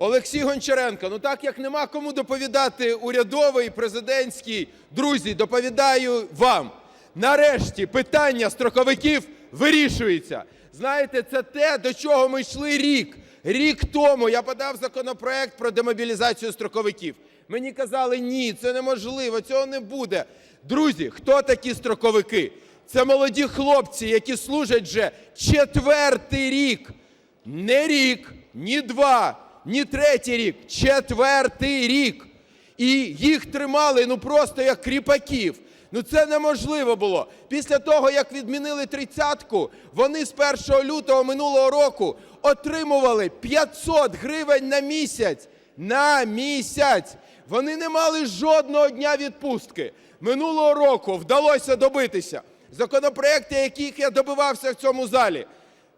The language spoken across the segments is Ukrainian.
Олексій Гончаренко. Ну так як нема кому доповідати урядовий, президентський, друзі, доповідаю вам. Нарешті питання строковиків вирішується. Знаєте, це те, до чого ми йшли рік. Рік тому я подав законопроект про демобілізацію строковиків. Мені казали, ні, це неможливо, цього не буде. Друзі, хто такі строковики? Це молоді хлопці, які служать вже четвертий рік. Не рік, ні два, ні третій рік, четвертий рік. І їх тримали ну просто як кріпаків. Ну це неможливо було. Після того, як відмінили тридцятку, вони з 1 лютого минулого року отримували 500 гривень на місяць. На місяць. Вони не мали жодного дня відпустки. Минулого року вдалося добитися. Законопроекти, яких я добивався в цьому залі.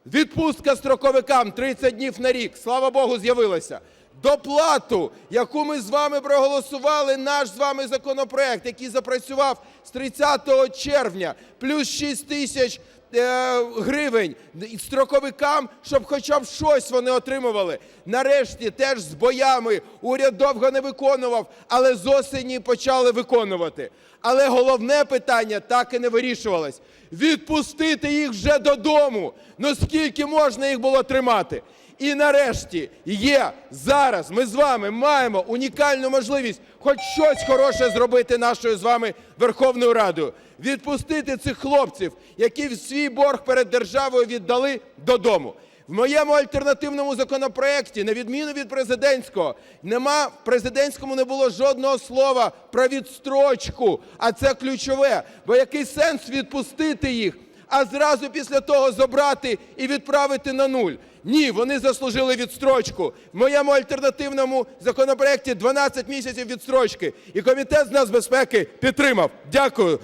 Відпустка строковикам 30 днів на рік, слава Богу, з'явилася. Доплату, яку ми з вами проголосували, наш з вами законопроект, який запрацював з 30 червня, плюс 6 тисяч е, гривень строковикам, щоб хоча б щось вони отримували. Нарешті теж з боями уряд довго не виконував, але з осені почали виконувати. Але головне питання так і не вирішувалось. Відпустити їх вже додому. Ну скільки можна їх було тримати? І нарешті є зараз. Ми з вами маємо унікальну можливість хоч щось хороше зробити нашою з вами Верховною Радою. Відпустити цих хлопців, які свій борг перед державою віддали додому. В моєму альтернативному законопроекті, на відміну від президентського, нема в президентському не було жодного слова про відстрочку, а це ключове. Бо який сенс відпустити їх, а зразу після того забрати і відправити на нуль? Ні, вони заслужили відстрочку. В моєму альтернативному законопроекті 12 місяців відстрочки. І комітет з нацбезпеки підтримав. Дякую.